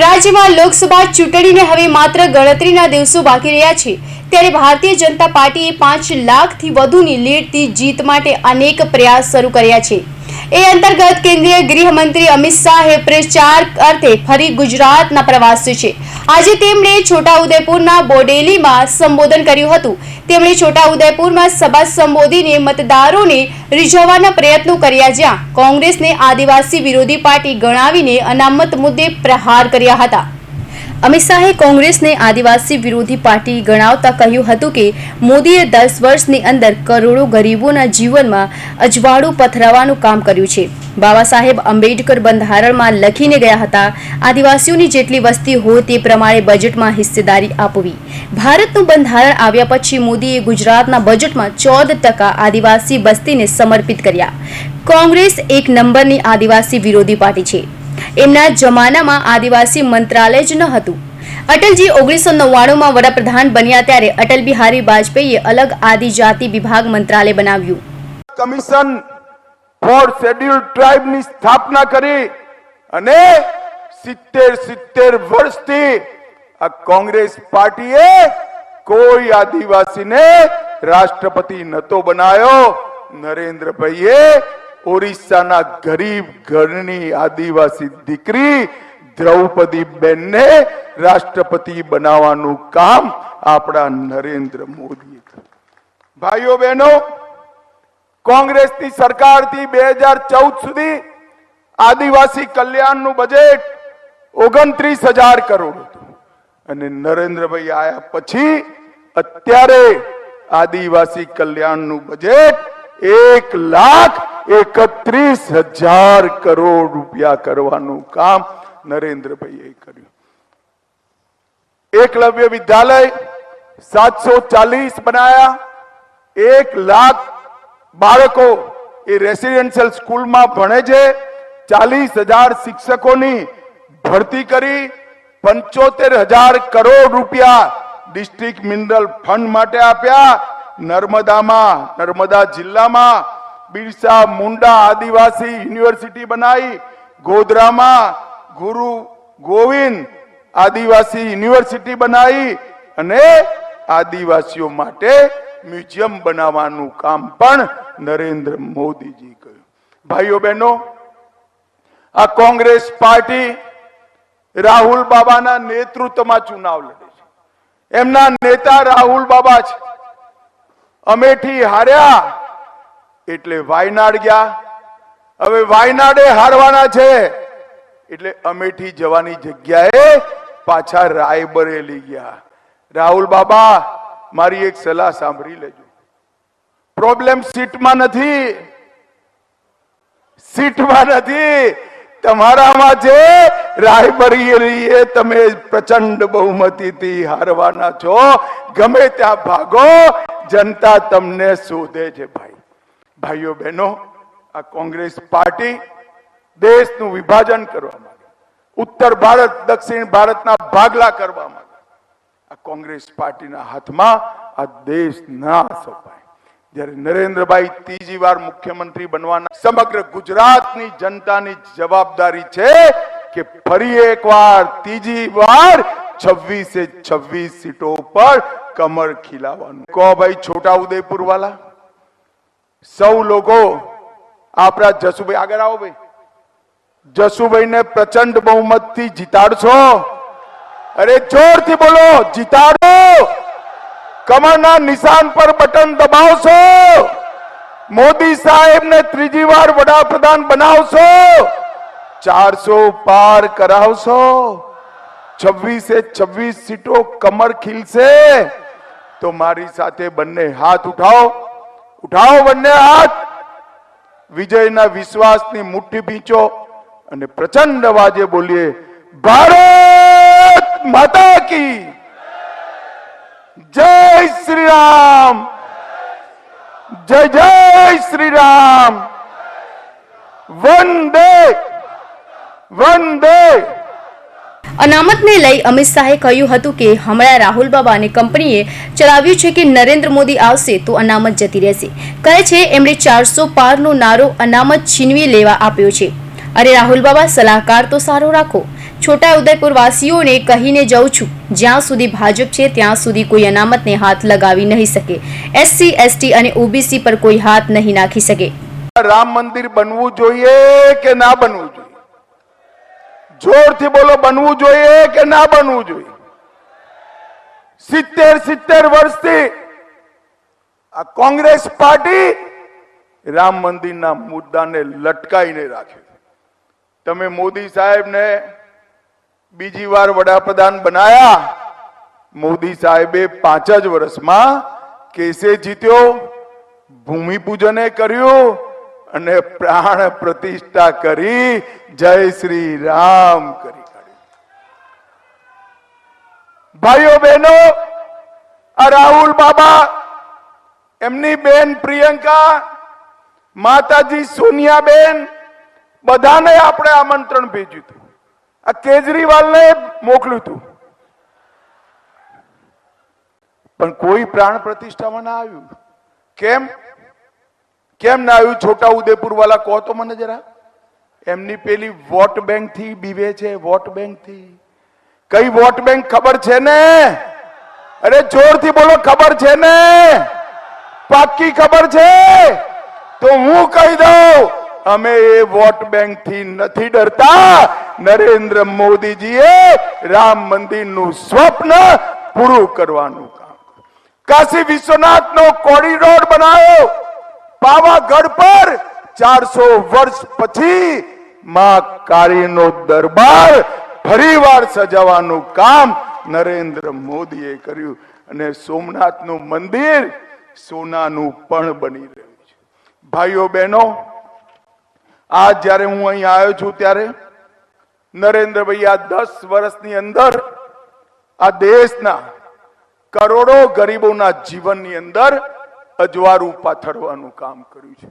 રાજ્યમાં લોકસભા ચૂંટણીને હવે માત્ર ગણતરીના દિવસો બાકી રહ્યા છે. ત્યારે ભારતીય જનતા પાર્ટીએ પાંચ લાખથી વધુની લીડથી જીત માટે અનેક પ્રયાસ શરૂ કર્યા છે. એ અંતર્ગત કેન્દ્રીય ગૃહમંત્રી અમિત શાહે પ્રચાર અર્થે ફરી ગુજરાતના પ્રવાસે છે. આજે તેમણે છોટાઉદેપુરના બોડેલીમાં સંબોધન કર્યું હતું. તેમણે છોટાઉદેપુરમાં સભા સંબોધીને મતદારોને રીઝવવાના પ્રયત્નો કર્યા જ્યાં કોંગ્રેસને આદિવાસી વિરોધી પાર્ટી ગણાવીને અનામત મુદ્દે પ્રહાર કર્યા હતા. અમિત શાહે કોંગ્રેસને આદિવાસી વિરોધી પાર્ટી ગણાવતા કહ્યું હતું કે, મોદીએ દસ વર્ષની અંદર કરોડો ગરીબોના જીવનમાં અજવાળું પથરાવાનું કામ કર્યું છે. બાબા સાહેબ આંબેડકર બંધારણમાં લખીને ગયા હતા, આદિવાસીઓની જેટલી વસ્તી હોય તે પ્રમાણે બજેટમાં હિસ્સેદારી આપવી. ભારતનું બંધારણ આવ્યા પછી મોદીએ ગુજરાતના બજેટમાં ચૌદ ટકા આદિવાસી વસ્તીને સમર્પિત કર્યા. કોંગ્રેસ એક નંબરની આદિવાસી વિરોધી પાર્ટી છે. એમના જમાનામાં આદિવાસી મંત્રાલય જ ન હતું. અટલજી ઓગણીસો નવ્વાણુંમાં વડાપ્રધાન બન્યા ત્યારે અટલ બિહારી વાજપેયીએ અલગ આદિજાતિ વિભાગ મંત્રાલય બનાવ્યું. કમિશન ફોર શેડ્યુલ ટ્રાઇબની સ્થાપના કરી અને સિત્તેર સિત્તેર વર્ષથી આ કોંગ્રેસ પાર્ટીએ કોઈ આદિવાસીને રાષ્ટ્રપતિ નતો બનાવ્યો. નરેન્દ્રભાઈએ ઓરિસ્સાના ગરીબ ઘરની આદિવાસી દીકરી દ્રૌપદી બેનને રાષ્ટ્રપતિ બનાવવાનું કામ આપણા નરેન્દ્ર મોદીએ ભાઈઓ બહેનો, કોંગ્રેસની સરકારથી બે હજાર ચૌદ સુધી આદિવાસી કલ્યાણનું બજેટ ઓગણત્રીસ હજાર કરોડ હતું. અને નરેન્દ્રભાઈ આયા પછી અત્યારે આદિવાસી કલ્યાણનું બજેટ એક લાખ એકત્રીસ હજાર કરોડ રૂપિયા કરવાનું કામ નરેન્દ્રભાઈએ કર્યું. એકલવ્ય વિદ્યાલય સાતસો ચાલીસ બનાયા. એક લાખ બાળકો એ રેસિડેન્શિયલ સ્કૂલમાં ભણે છે. ચાલીસ હજાર શિક્ષકોની ભરતી કરી. પંચોતેર હજાર કરોડ રૂપિયા ડિસ્ટ્રિક્ટ મિનરલ ફંડ માટે આપ્યા. નર્મદામાં, નર્મદા જિલ્લામાં બિરસા મુંડા આદિવાસી યુનિવર્સિટી બનાવી ગોધરામાં ગુરુ ગોવિંદ આદિવાસી યુનિવર્સિટી બનાવી અને આદિવાસીઓ માટે મ્યુઝિયમ બનાવવાનું કામ પણ નરેન્દ્ર મોદીજી કર્યું. ભાઈઓ બહેનો, આ કોંગ્રેસ પાર્ટી રાહુલ બાબાના નેતૃત્વમાં ચુનાવ લડે છે. એમના નેતા રાહુલ બાબા છે અમેઠી હાર્યા એટલે વાયનાડ ગયા. હવે વાયનાડે હારવાના છે. એટલે અમેઠી જવાની જગ્યાએ પાછા રાયબરેલી ગયા. રાહુલ બાબા, મારી એક સલાહ સાંભળી લેજો. પ્રોબ્લેમ સીટમાં નથી. સીટમાં નથી. તમારામાં છે રાયબરેલીએ તમે પ્રચંડ બહુમતીથી હારવાના છો. ગમે ત્યાં ભાગો, જનતા તમને શોધે છે ભાઈ. ભાઈઓ બહેનો, આ કોંગ્રેસ પાર્ટી દેશનું વિભાજન કરવા માંગે. ઉત્તર ભારત, દક્ષિણ ભારતના ભાગલા કરવા માંગે. આ કોંગ્રેસ પાર્ટીના હાથમાં આ દેશ ના સોંપાય જ્યારે નરેન્દ્રભાઈ ત્રીજી વાર મુખ્યમંત્રી બનવાના સમગ્ર ગુજરાતની જનતાની જવાબદારી છે કે ફરી એકવાર ત્રીજી વાર છવ્વીસે છવ્વીસ સીટો પર કમર ખીલાવાનું કહો ભાઈ, છોટા ઉદયપુર વાલા સૌ લોકો, આપણા જસુભાઈ, આગળ આવો ભાઈ. જસુભાઈને પ્રચંડ બહુમતથી જીતાડશો. અરે, જોરથી બોલો, જીતાડો. કમરના નિશાન પર બટન દબાવશો. મોદી સાહેબને ત્રીજી વાર વડાપ્રધાન બનાવશો. ચારસો પાર કરાવશો. છવ્વીસે છવ્વીસ સીટો કમર ખીલશે. તો મારી સાથે બંને હાથ ઉઠાવો. ઉઠાવો બંને હાથ. વિજયના વિશ્વાસની મુઠ્ઠી પીંચો અને પ્રચંડ અવાજે બોલીએ, ભારત માતા કી જય શ્રી રામ જય જય શ્રી રામ વંદે વંદે. અનામતને લઈ અમિત શાહે કહ્યું હતું કે હમણાં રાહુલ બાબા અને કંપનીએ ચલાવ્યું છે કે નરેન્દ્ર મોદી આવશે તો અનામત જતી રહેશે. કહે છે, એમણે ચારસો પારનો નારો અનામત છીનવી લેવા આપ્યો છે. અરે રાહુલ બાબા, સલાહકાર તો સારો રાખો. છોટાઉદેપુર વાસીઓને કહીને જઉં છું. જ્યાં સુધી ભાજપ છે, ત્યાં સુધી કોઈ અનામતને હાથ લગાવી નહીં શકે. એસસી, એસટી અને ઓબીસી પર કોઈ હાથ નહીં નાખી શકે. રામ મંદિર બનવું જોઈએ કે ના બનવું જોઈએ? જોરથી બોલો, બનવું જોઈએ કે ના બનવું જોઈએ? સિત્તેર સિત્તેર વર્ષથી આ કોંગ્રેસ પાર્ટી રામ મંદિરના મુદ્દાને લટકાઈને રાખ્યો તમે મોદી સાહેબને બીજી વાર વડાપ્રધાન બનાયા. મોદી સાહેબે પાંચ જ વર્ષમાં કેસે જીત્યો, ભૂમિપૂજને કર્યું અને પ્રાણ પ્રતિષ્ઠા કરી, જય શ્રી રામ કરી ભાઈઓ બહેનો, આ રાહુલ બાબા, એમની બેન પ્રિયંકા, માતાજી સોનિયા બેન બધાને આપણે આમંત્રણ ભેજ્યું હતું. આ કેજરીવાલને મોકલ્યું હતું. પણ કોઈ પ્રાણ પ્રતિષ્ઠામાં ના આવ્યું. કેમ? કેમ ના આવ્યું? છોટા ઉદેપુર વાળા કહો તો મને જરા. એમની પેલી વોટ બેંકથી બીવે છે, વોટ બેંકથી કઈ વોટ બેંક ખબર છે ને? અરે જોરથી બોલો, ખબર છે ને? પાકી ખબર છે? તો હું કહી દઉં, અમે એ વોટ બેંકથી નથી ડરતા. નરેન્દ્ર મોદીજીએ રામ મંદિરનું સ્વપ્ન પૂરું કરવાનું કામ. કાશી વિશ્વનાથ નો કોરિડોર બનાવ્યો પાવાગઢ પર ચારસો વર્ષ પછી માં કાળીનો દરબાર ફરીવાર સજાવવાનું કામ નરેન્દ્ર મોદીએ કર્યું અને સોમનાથનું મંદિર સોનાનું પણ બની રહ્યું છે. ભાઈઓ બહેનો આ જ્યારે હું અહીં આવ્યો છું ત્યારે નરેન્દ્રભાઈ આ દસ વર્ષની અંદર આ દેશના કરોડો ગરીબોના જીવનની અંદર અજવાળું પાથરવાનું કામ કર્યું છે.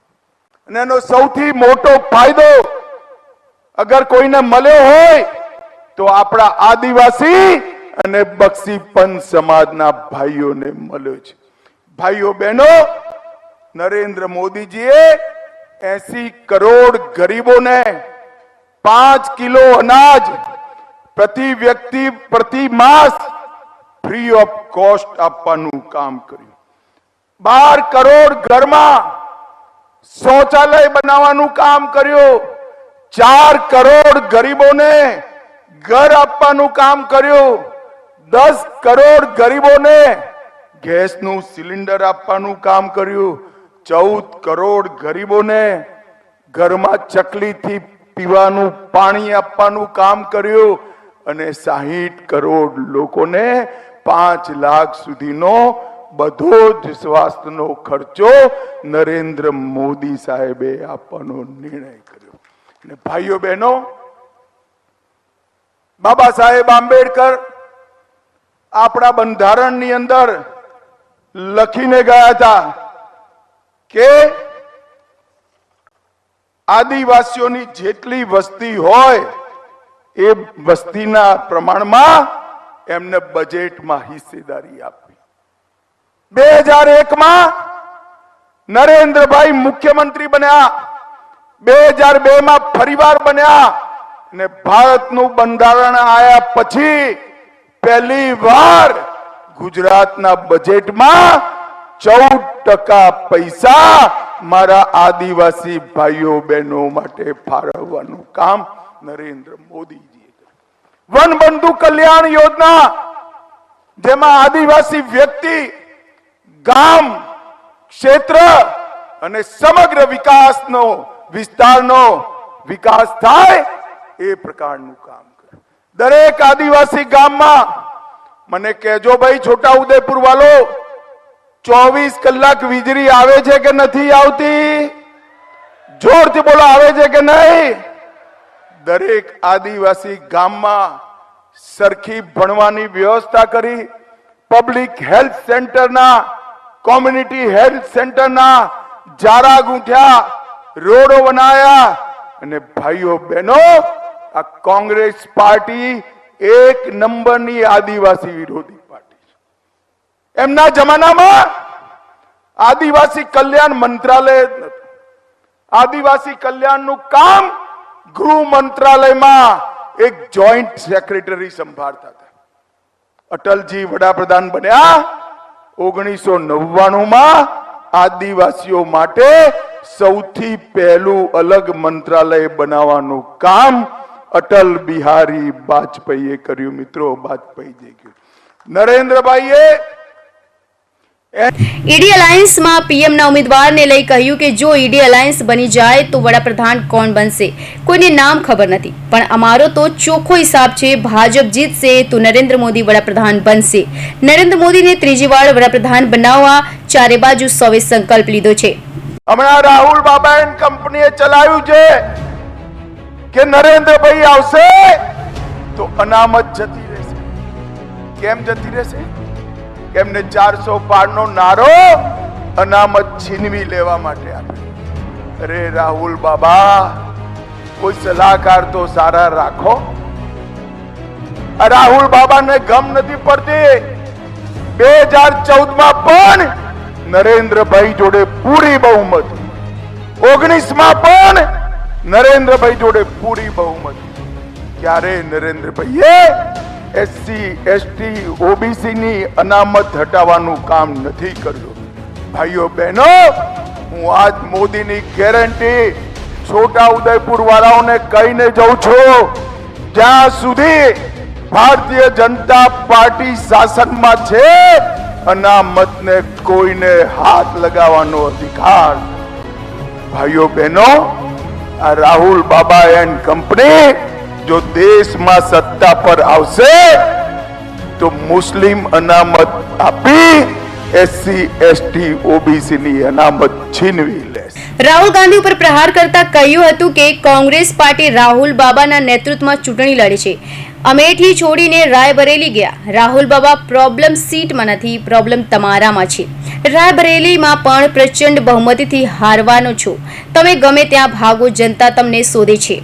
અને એનો સૌથી મોટો ફાયદો અગર કોઈને મળ્યો હોય તો આપણા આદિવાસી અને બક્ષી પંચ સમાજના ભાઈઓને મળ્યો છે. ભાઈઓ બહેનો, નરેન્દ્ર મોદીજીએ એસી કરોડ ગરીબોને પાંચ કિલો અનાજ પ્રતિ વ્યક્તિ પ્રતિ માસ ફ્રી ઓફ કોસ્ટ આપવાનું કામ કર્યું બાર કરોડ ઘરમાં શૌચાલય બનાવવાનું કામ કર્યું ચાર કરોડ ગરીબોને ઘર આપવાનું કામ કર્યું દસ કરોડ ગરીબોને ગેસનું સિલિન્ડર આપવાનું કામ કર્યું ચૌદ કરોડ ગરીબોને ઘરમાં ચકલીથી પીવાનું, પાણી આપવાનું કામ કર્યું અને સાહીઠ કરોડ લોકોને પાંચ લાખ સુધીનો બધો જ સ્વાસ્થ્યનો ખર્ચો નરેન્દ્ર મોદી સાહેબે આપવાનો નિર્ણય કર્યો. અને ભાઈઓ બહેનો, બાબા સાહેબ આંબેડકર આપણા બંધારણની અંદર લખીને ગયા હતા કે આદિવાસીઓની જેટલી વસ્તી હોય, એ વસ્તીના પ્રમાણમાં એમને બજેટમાં હિસ્સેદારી આપી બે હજાર એકમાં નરેન્દ્રભાઈ મુખ્યમંત્રી બન્યા, બે હજાર બે માં ફરીવાર બન્યા અને ભારતનું બંધારણ આયા પછી પહેલી વાર ગુજરાતના બજેટમાં ચૌદ ટકા પૈસા મારા આદિવાસી ભાઈઓ બહેનો માટે ફાળવવાનું કામ નરેન્દ્ર મોદીજીએ વન બંધુ કલ્યાણ યોજના, જેમાં આદિવાસી વ્યક્તિ, ગામ, ક્ષેત્ર અને સમગ્ર વિકાસનો, વિસ્તારનો વિકાસ થાય એ પ્રકારનું કામ કરે દરેક આદિવાસી ગામમાં મને કહેજો ભાઈ છોટા ઉદેપુર વાલો ચોવીસ કલાક વીજળી આવે છે કે નથી આવતી? જોરથી બોલો, આવે છે કે નહીં? દરેક આદિવાસી ગામમાં સરખી ભણવાની વ્યવસ્થા કરી પબ્લિક હેલ્થ સેન્ટરના કોમ્યુનિટી હેલ્થ સેન્ટરના જારા ગૂંથ્યા, રોડો બનાયા અને ભાઈઓ બહેનો, આ કોંગ્રેસ પાર્ટી એક નંબરની આદિવાસી વિરોધી. એમના જમાનામાં આદિવાસી કલ્યાણ મંત્રાલય જ. આદિવાસી કલ્યાણનું કામ ગૃહ મંત્રાલયમાં એક જોઈન્ટ સેક્રેટરી સંભાળતા હતા. અટલજી વડાપ્રધાન બન્યા. ઓગણીસો નવ્વાણું માં આદિવાસીઓ માટે સૌથી પહેલું અલગ મંત્રાલય બનાવવાનું કામ અટલ બિહારી વાજપેયીએ કર્યું. મિત્રો વાજપેયી ગયું. નરેન્દ્રભાઈએ ઈડી અલાયન્સમાં પીએમના ઉમેદવારને લઈ કહ્યું કે જો ઈડી અલાયન્સ બની જાય તો વડાપ્રધાન કોણ બનશે? કોઈને નામ ખબર નથી. પણ અમારો તો ચોખ્ખો હિસાબ છે, ભાજપ જીતશે તો નરેન્દ્ર મોદી વડાપ્રધાન બનશે. નરેન્દ્ર મોદીને ત્રીજી વાર વડાપ્રધાન બનાવવા ચારે બાજુ સૌએ સંકલ્પ લીધો છે. હમણાં રાહુલ બાબા એન્ડ કંપનીએ ચલાવ્યું છે કે નરેન્દ્રભાઈ આવશે તો અનામત જતી રહેશે. કેમ જતી રહેશે? કેમને ચારસો પાડ નો નારો અનામત છીનવી લેવા માટે આપે અરે રાહુલ બાબા, કોઈ સલાહકાર તો સારા રાખો. રાહુલ રાહુલ બાબાને ગમ નથી પડતી. બે હજાર ચૌદમાં પણ નરેન્દ્રભાઈ જોડે પૂરી બહુમત. ઓગણીસમાં પણ નરેન્દ્રભાઈ જોડે પૂરી બહુમત. ક્યારે નરેન્દ્રભાઈએ એસસી એસટી ઓબીસીની અનામત હટાવવાનું કામ નથી કર્યું. ભાઈઓ બહેનો, હું આજ મોદીની ગેરંટી છોટા ઉદયપુર વાળાઓને કહીને જઉં છું. જ્યાં સુધી ભારતીય જનતા પાર્ટી શાસનમાં છે, અનામતને કોઈને હાથ લગાવવાનો અધિકાર. ભાઈઓ બહેનો, આ રાહુલ બાબા એન્ડ કંપની જો દેશમાં સત્તા પર આવશે, તો મુસ્લિમ અનામત આપી એસસી એસટી ઓબીસી ની અનામત છીનવી લેશે. રાહુલ ગાંધી ઉપર પ્રહાર કરતા કહ્યું હતું કે કોંગ્રેસ પાર્ટી રાહુલ બાબાના નેતૃત્વમાં ચૂંટણી લડે છે. અમેઠી છોડીને રાયબરેલી ગયા. રાહુલ બાબા પ્રોબ્લેમ સીટમાં નથી, પ્રોબ્લેમ તમારામાં છે. રાયબરેલીમાં પણ પ્રચંડ બહુમતીથી હારવાનો છો. તમે ગમે ત્યાં ભાગો, જનતા તમને શોધે છે.